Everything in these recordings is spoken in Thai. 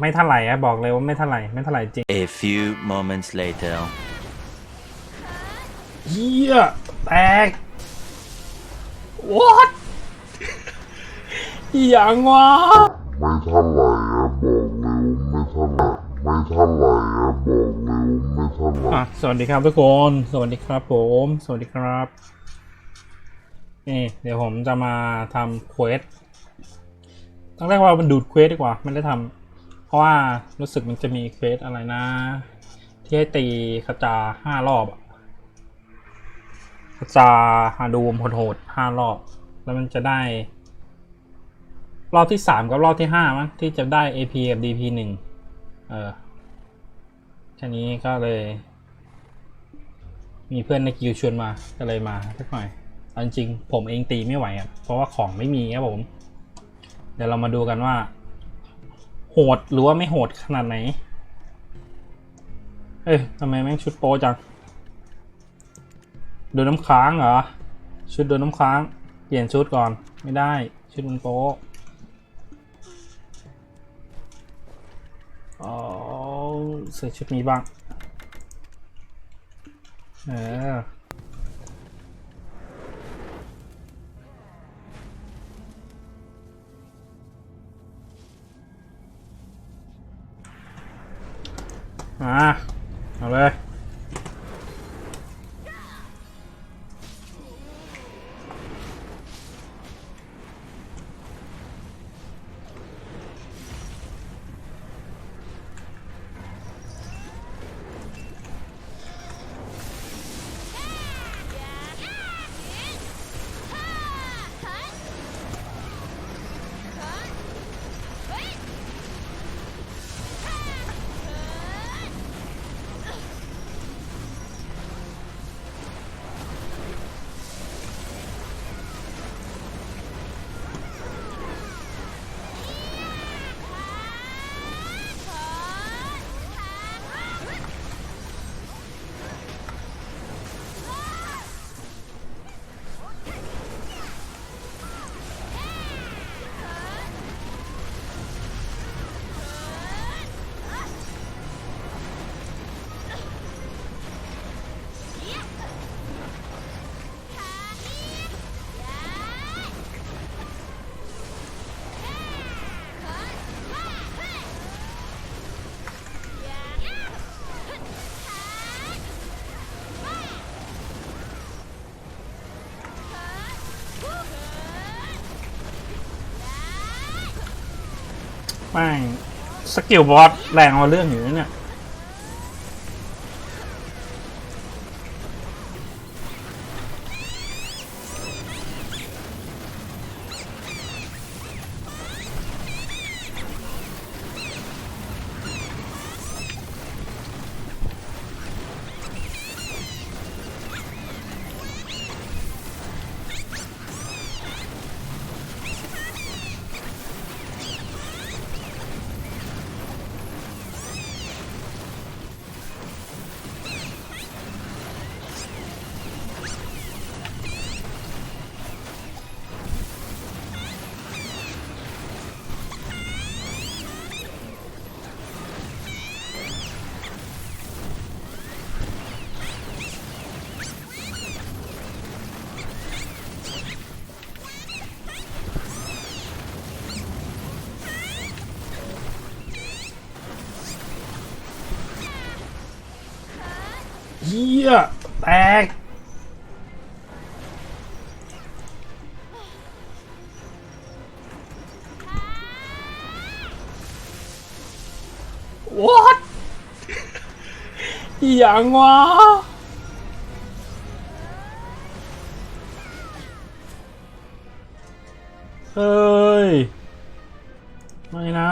ไม่เท่าไหร่อะบอกเลยว่าไม่เท่าไหร่ไม่เท่าไหร่จริง A few moments later. เฮียแตก what อย่างวะไม่เท่าไหร่อะบอกเลยว่าไม่เท่าไหร่ไม่เท่าไหร่อะบอกเลยว่าไม่เท่าไหร่อะสวัสดีครับทุกคน สวัสดีครับผม สวัสดีครับ นี่เดี๋ยวผมจะมาทำเควสต้องเรียกว่ามันดูดเควสดีกว่า ไม่ได้ทำเพ ราะว่ารู้สึกมันจะมีเควสอะไรนะ ที่ให้ตีกระจาห้ารอบอะกระจาฮาดูมโหดห้ารอบ แล้วมันจะได้ รอบที่สามกับรอบที่ห้ามั้งที่จะได้ AP กับ DP หนึ่งเออแค่นี้ก็เลย มีเพื่อนในกิวชวนมาก็เลยมาสักหน่อยเอาจริงผมเองตีไม่ไหวอะเพราะว่าของไม่มีครับผม เดี๋ยวเรามาดูกันว่า โหดหรือว่าไม่โหดขนาดไหน เอ้ยทำไมแม่งชุดโปจังโดนน้ำค้างเหรอ ชุดโดนน้ำค้าง เปลี่ยนชุดก่อนไม่ได้ ชุดมันโป๊อ๋อใส่ชุดนี้บ้าง เออ อะเอาเลย แม่งสกิลบอสแรงเอาเรื่องอยู่เนี่ย เฮียแตก what อย่างวะเฮ้ย ไม่นะ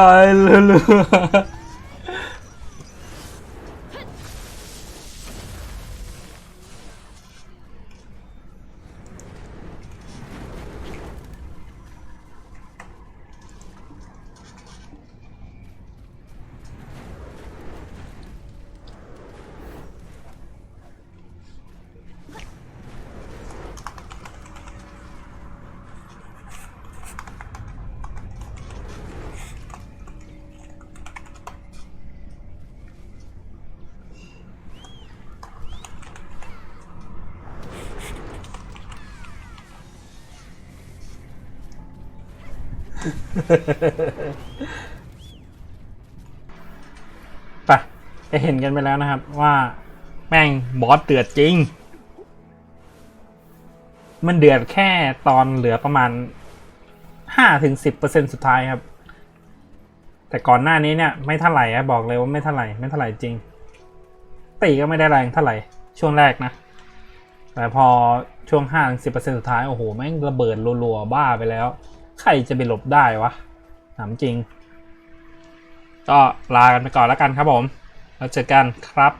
ต ไปจะเห็นกันไปแล้วนะครับว่าแม่งบอสเดือดจริง มันเดือดแค่ตอนเหลือประมาณห้าถึงสิบเปอร์เซ็นสุดท้ายครับ แต่ก่อนหน้านี้เนี่ย ไม่เท่าไหร่อะบอกเลยว่าไม่เท่าไหร่ไม่เท่าไหร่จริง ตีก็ไม่ได้แรงเท่าไหร่ช่วงแรกนะ แต่พอช่วงห้าถึงสิบเปอร์เซ็นสุดท้าย โอ้โห แม่งระเบิดรัวๆบ้าไปแล้ว ใครจะไปหลบได้วะถามจริง ก็ลากันไปก่อนแล้วกันครับผม แล้วเจอกันครับ